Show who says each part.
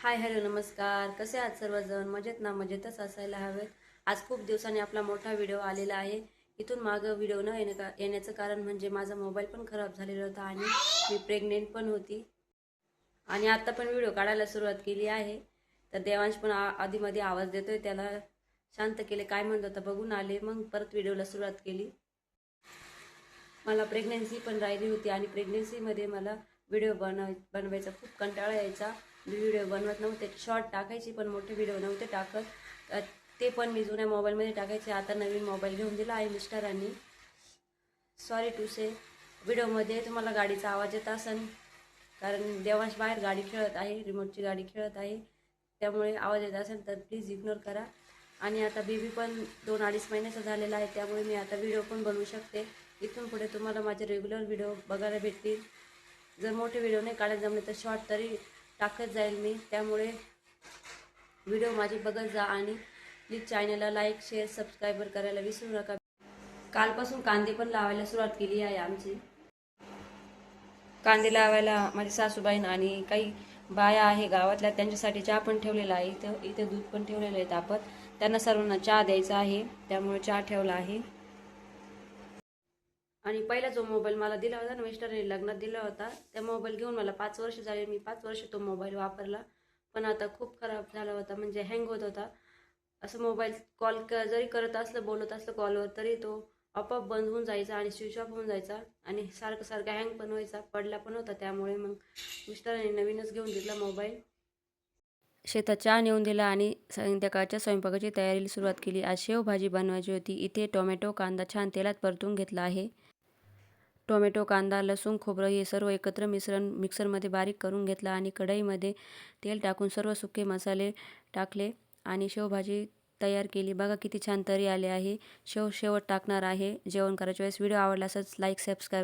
Speaker 1: Hi hello नमस्कार. कसे आहात सर्वजण? मजेत ना? मजेतच असायला हवेत. आज खूप दिवसांनी आपला मोठा व्हिडिओ आलेला आहे. इथून मागं व्हिडिओ न येणे का येण्याचं कारण म्हणजे माझा मोबाईल पण खराब झालेला होता आणि मी प्रेग्नेंट पण होती. आणि आत्ता पण व्हिडिओ काढायला सुरुवात केली आहे. तर देवांश पण आ आधीमध्ये आवाज देतोय. त्याला शांत केले. काय म्हणत होता बघून आले. मग परत व्हिडिओला सुरुवात केली. मला प्रेग्नेन्सी पण राहिली होती आणि प्रेग्नेन्सीमध्ये मला व्हिडिओ बनव बनवायचा. खूप कंटाळा यायचा. मी व्हिडिओ बनवत नव्हते. शॉर्ट टाकायची पण मोठे व्हिडिओ नव्हते टाकत. ते पण मी जुन्या मोबाईलमध्ये टाकायचे. आता नवीन मोबाईल घेऊन दिला आहे मिस्टरांनी. सॉरी टू से व्हिडिओमध्ये तुम्हाला गाडीचा आवाज येत असेल कारण देवांश बाहेर गाडी खेळत आहे. रिमोटची गाडी खेळत आहे. त्यामुळे आवाज येत असेल तर प्लीज इग्नोर करा. आणि आता बेबी पण दोन अडीच महिन्याचा झालेला आहे. त्यामुळे मी आता व्हिडिओ पण बनवू शकते. इथून पुढे तुम्हाला माझे रेग्युलर व्हिडिओ बघायला भेटतील. जर मोठे व्हिडिओ नाही काढायला जमले तर शॉर्ट तरी टाकत जाईल मी. त्यामुळे व्हिडिओ माझे बघत जा आणि प्लीज चॅनलला लाईक शेअर सबस्क्राईबर करायला विसरू नका. कालपासून कांदे पण लावायला सुरुवात केली आहे आमची. कांदे लावायला माझी सासूबाईन आणि काही बाया आहे गावातल्या त्यांच्यासाठी चहा पण ठेवलेला आहे. इथं इथे दूध पण ठेवलेलं आहे तापत. त्यांना सर्वांना चहा द्यायचा आहे. त्यामुळे चहा ठेवला आहे. आणि पहिला जो मोबाईल मला दिला होता ना मिस्टरने लग्नात दिला होता त्या मोबाईल घेऊन मला पाच वर्ष झाले. मी पाच वर्ष तो मोबाईल वापरला. पण आता खूप खराब झाला होता म्हणजे हँग होत होता. असं मोबाईल कॉल क जरी करत असलं बोलत असलं कॉलवर तरी तो आपोआप बंद होऊन जायचा आणि स्विच ऑफ होऊन जायचा. आणि सारखं सारखं हँग पण व्हायचा पडला पण होता. त्यामुळे मग मिस्टरांनी नवीनच घेऊन दिला मोबाईल. शेतात चहा नेऊन दिला आणि संध्याकाळच्या स्वयंपाकाची तयारीला सुरुवात केली. आज शेवभाजी बनवायची होती. इथे टोमॅटो कांदा छान तेलात परतून घेतला आहे. टोमॅटो कांदा लसूण खोबरं हे सर्व एकत्र मिश्रण मिक्सरमध्ये बारीक करून घेतलं आणि कढईमध्ये तेल टाकून सर्व सुके मसाले टाकले आणि शेवभाजी तयार केली. बघा किती छान तरी आले आहे. शेव शेवट टाकणार आहे. जेवण करायच्या वेळेस व्हिडिओ आवडला असंच लाईक सबस्क्राईब